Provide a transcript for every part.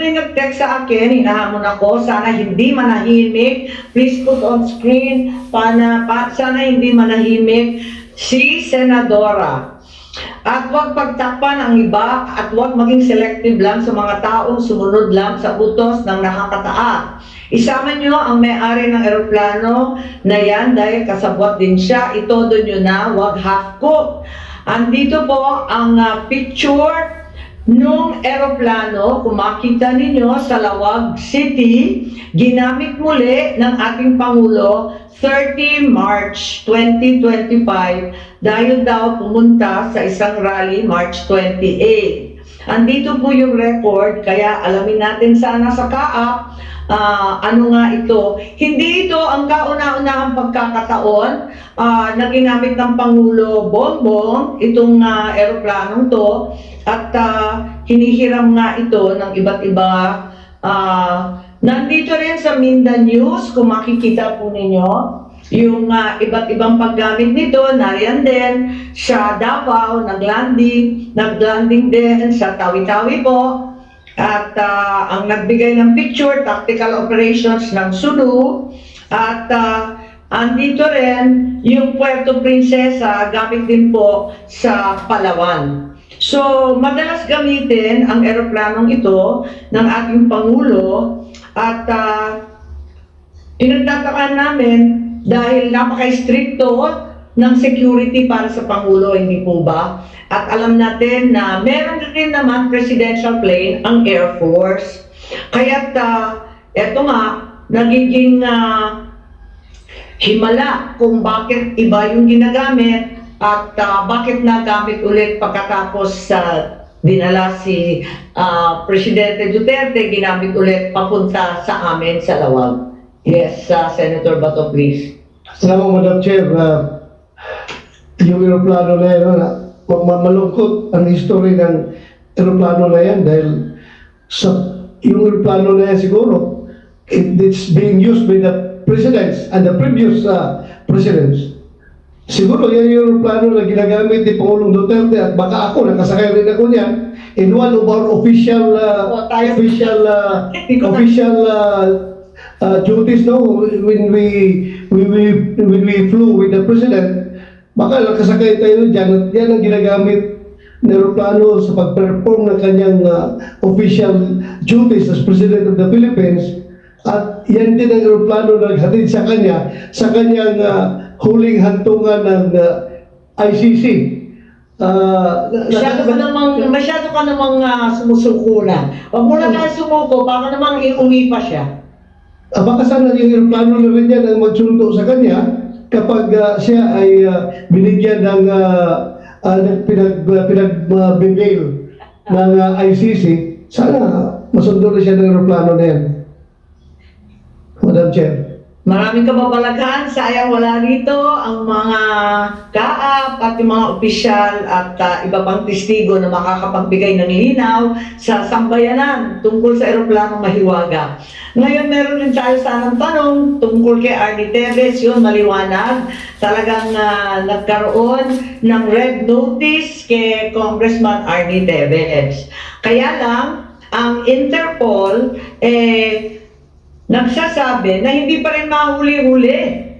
din nag-text sa akin, hinahamon ako, sana hindi manahimik. Please put on screen, pana, pa, sana hindi manahimik si Senadora. At huwag pagtakpan ang iba at huwag maging selective lang sa mga taong sumunod lang sa utos ng nakakataas. Isama nyo ang may-ari ng eroplano na yan dahil kasabot din siya. Itodo nyo na, huwag half-cook. Andito po ang ah, picture nung eroplano, kung makita ninyo sa Lawag City, ginamit muli ng ating Pangulo 30 March 2025 dahil daw pumunta sa isang rally March 28. Andito po yung record, kaya alamin natin sana sa kaap ah, ano nga ito. Hindi ito ang kauna-unahang pagkakataon. Ah, na ginamit ng Pangulo Bongbong itong ah, eroplanong to at ah, hinihiram nga ito ng iba't iba ah, nandito rin sa Minda News kung makikita po ninyo yung ah, iba't ibang paggamit nito. Nariyan din sa Davao naglanding naglanding din sa Tawi-Tawi po at ah, ang nagbigay ng picture tactical operations ng Sulu at ah, andito rin yung Puerto Princesa gamit din po sa Palawan. So, madalas gamitin ang eroplanong ito ng ating Pangulo at uh, pinagtataka namin dahil napaka-stricto ng security para sa Pangulo, hindi po ba? At alam natin na meron din naman presidential plane ang Air Force. Kaya't uh, eto nga, nagiging ah, himala kung bakit iba yung ginagamit at ah, bakit nagamit ulit pagkatapos sa dinala si ah, Presidente Duterte, ginamit ulit papunta sa amin sa Lawag. Yes, ah, Senator Bato, please. Salamat, Madam Chair. Uh, yung aeroplano na yan, ma- malungkot ang history ng aeroplano na yan dahil sa yung aeroplano na yan siguro, it, it's being used by the presidents and the previous uh, presidents. Siguro yan yung aeroplano na ginagamit ni Pangulong Duterte at baka ako, nakasakay rin ako niyan in one of our official uh, official uh, na- official uh, uh, duties no? When we when we when we flew with the president baka nakasakay tayo diyan at yan ang ginagamit ng aeroplano sa pag-perform ng kanyang uh, official duties as President of the Philippines at yan din ang aeroplano na naghatid sa kanya sa kanyang uh, huling hantungan ng uh, ICC. Uh, Masyado ka namang, masyado ka namang ah, sumusuko na. Huwag mo na tayo sumuko, baka namang iuwi pa siya. Ah, baka sana yung aeroplano na rin yan ang magsundo sa kanya kapag ah, siya ay ah, binigyan ng uh, uh, pinag, uh, pinagbigay ng ah, ICC, sana masundo na siya ng aeroplano na yan. Madam Chair. Maraming kababalaghan, sayang wala rito ang mga kaap at yung mga opisyal at ah, iba pang testigo na makakapagbigay ng linaw sa sambayanan tungkol sa eroplanong mahiwaga. Ngayon meron din tayo sanang tanong tungkol kay Arnie Teves, yun maliwanag. Talagang ah, nagkaroon ng red notice kay Congressman Arnie Teves. Kaya lang, ang Interpol, eh, nagsasabi na hindi pa rin mahuli-huli.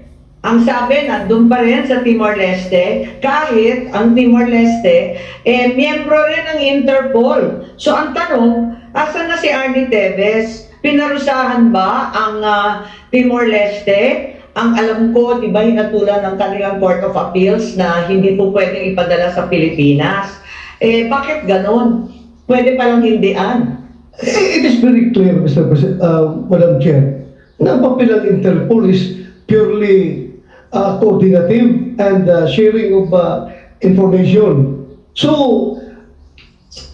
Ang sabi, nandun pa rin sa Timor-Leste, kahit ang Timor-Leste, eh, miyembro rin ng Interpol. So, ang tanong, asan na si Arnie Teves? Pinarusahan ba ang ah, Timor-Leste? Ang alam ko, di ba, hinatulan ng kanilang Court of Appeals na hindi po pwedeng ipadala sa Pilipinas. Eh, bakit ganon? Pwede palang hindian. It is very clear, Mr. President, uh, Madam Chair, na ang papel Interpol is purely uh, coordinative and uh, sharing of uh, information. So,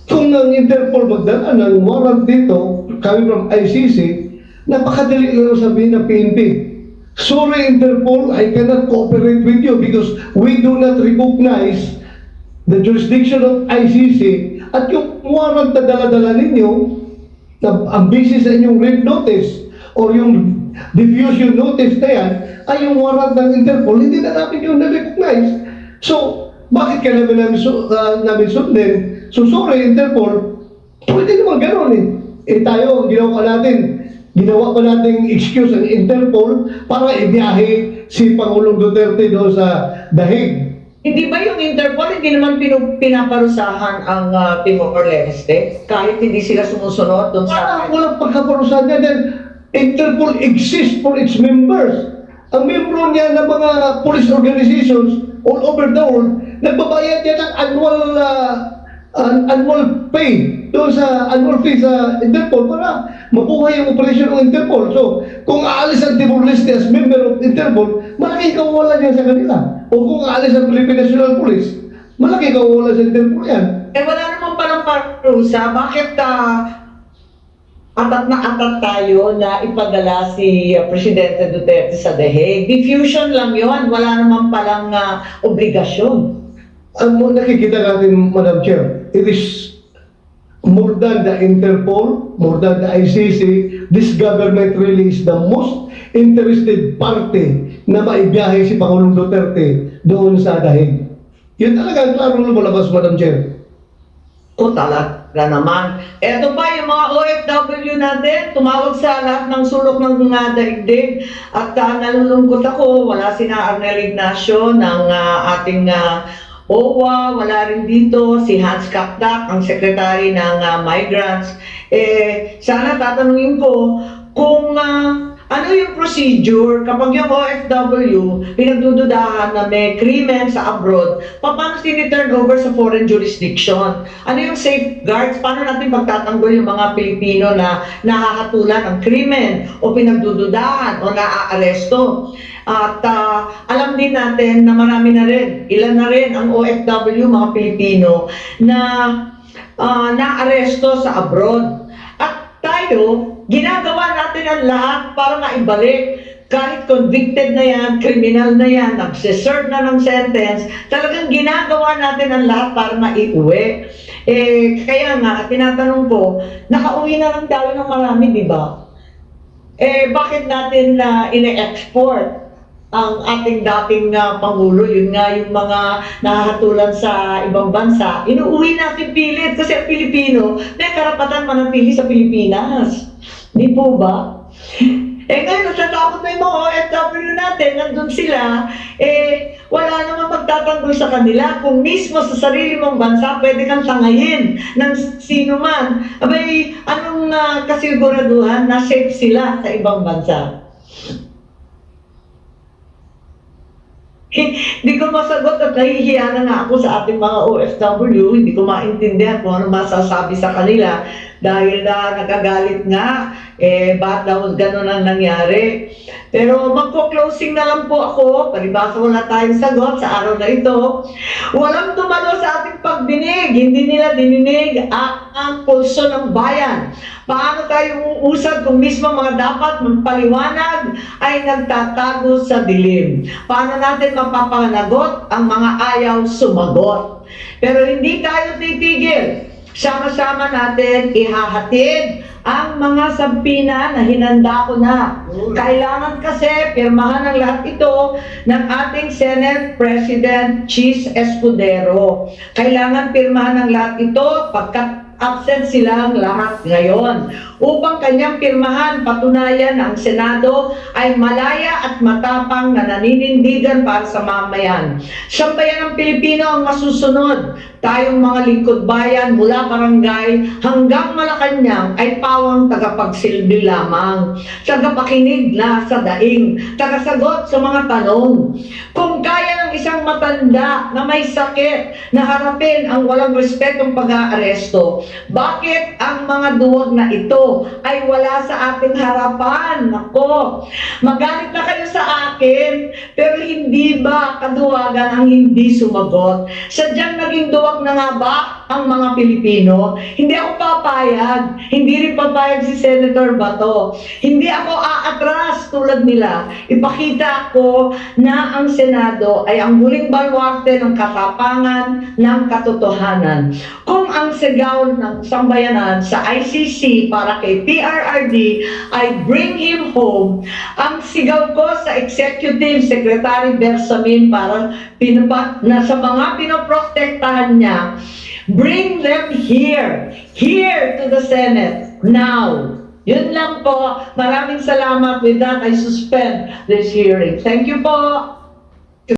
kung ang Interpol magdala ng warrant dito, coming from ICC, napakadali lang sabihin ng PNP. Sorry Interpol, I cannot cooperate with you because we do not recognize the jurisdiction of ICC at yung warrant na dala-dala ninyo ang basis sa inyong red notice or yung diffusion notice na yan ay yung warrant ng Interpol, hindi na namin yung na-recognize. So, bakit ka namin namin, su- ah, namin sundin? So, sorry, Interpol, pwede naman gano'n eh. Eh tayo, ginawa pa natin, ginawa pa natin excuse ang Interpol para ibiyahe si Pangulong Duterte doon sa dahig. Hindi ba yung Interpol, hindi naman pinu- pinaparusahan ang uh, Timor-Leste? Kahit hindi sila sumusunod doon sa... Parang walang pagkaparusahan niya dahil Interpol exists for its members. Ang membro niya ng mga police organizations all over the world, nagbabayad yan ng annual uh, an- annual pay doon sa annual fee sa Interpol para mabuhay ang operasyon ng Interpol. So, kung aalis ang Timor-Leste as member of Interpol, malaking kawalan yan sa kanila. O kung aalis ang Philippine National Police, malaking kawalan sa Interpol yan. Eh wala naman palang parusa, bakit ah, atat na atat tayo na ipadala si ah, Presidente Duterte sa The Hague? Diffusion lang yon, wala naman palang ah, obligasyon. Ang mo nakikita natin, Madam Chair, it is more than the Interpol, more than the ICC, this government really is the most interested party na maibiyahe si Pangulong Duterte doon sa dahig. Yun talaga ang klaro lumalabas, Madam Chair. O talaga naman. Eto pa yung mga OFW natin, tumawag sa lahat ng sulok ng mga daigdig. At ah, nalulungkot ako, wala si na Arnel Ignacio ng ah, ating ah, OWA, wala rin dito si Hans Kapdak, ang sekretary ng ah, Migrants. Eh, sana tatanungin ko kung ah, ano yung procedure kapag yung OFW pinagdududahan na may krimen sa abroad, paano sini-turn over sa foreign jurisdiction? Ano yung safeguards? Paano natin pagtatanggol yung mga Pilipino na nahahatulan ng krimen o pinagdududahan o naaaresto? At ah, alam din natin na marami na rin, ilan na rin ang OFW, mga Pilipino, na ah, naaresto sa abroad. Tayo, ginagawa natin ang lahat para maibalik kahit convicted na yan, criminal na yan, nagsiserve na ng sentence, talagang ginagawa natin ang lahat para maiuwi. Eh, kaya nga, tinatanong ko, nakauwi na lang tayo ng marami, di ba? Eh, bakit natin na ine-export ang ating dating ah, Pangulo, yun nga yung mga nahahatulan sa ibang bansa, inuuwi natin pilit kasi ang Pilipino may karapatan manatili sa Pilipinas. Di po ba? Eh ngayon, natatakot na yung mga OFW natin, nandun sila, eh, wala namang magtatanggol sa kanila. Kung mismo sa sarili mong bansa, pwede kang tangayin ng sino man. Abay, anong uh, kasiguraduhan na safe sila sa ibang bansa? Hindi ko masagot at nahihiya na nga ako sa ating mga OFW. Hindi ko maintindihan kung ano masasabi sa kanila dahil na nagagalit nga, eh, ba't daw ganun ang nangyari. Pero magko-closing na lang po ako. Palibasa wala tayong sagot sa araw na ito. Walang tumalo sa ating pagdinig. Hindi nila dininig ang, ang pulso ng bayan. Paano tayo uusad kung mismo mga dapat magpaliwanag ay nagtatago sa dilim? Paano natin mapapanagot ang mga ayaw sumagot? Pero hindi tayo titigil. Sama-sama natin ihahatid ang mga sampina na hinanda ko na. Kailangan kasi pirmahan ang lahat ito ng ating Senate President Cheese Escudero. Kailangan pirmahan ang lahat ito pagkat absent silang lahat ngayon. Upang kanyang pirmahan, patunayan na ang Senado ay malaya at matapang na naninindigan para sa mamayan. Sambayan ng Pilipino ang masusunod. Tayong mga lingkod bayan mula barangay hanggang Malacanang ay pawang tagapagsilbi lamang. Tagapakinig na sa daing. Tagasagot sa mga tanong. Kung kaya ng isang matanda na may sakit na harapin ang walang respetong pag-aaresto, bakit ang mga duwag na ito ay wala sa ating harapan? Nako, magalit na kayo sa akin, pero hindi ba kaduwagan ang hindi sumagot? Sadyang naging duwag na nga ba ang mga Pilipino? Hindi ako papayag. Hindi rin papayag si Senator Bato. Hindi ako aatras tulad nila. Ipakita ko na ang Senado ay ang huling baluarte ng katapangan ng katotohanan. Kung ang sigaw ng sambayanan sa ICC para kay PRRD ay bring him home, ang sigaw ko sa Executive Secretary Bersamin para pinapa, na sa mga pinoprotektahan niya Bring them here, here to the Senate, now. Yun lang po. Maraming salamat. With that, I suspend this hearing. Thank you po.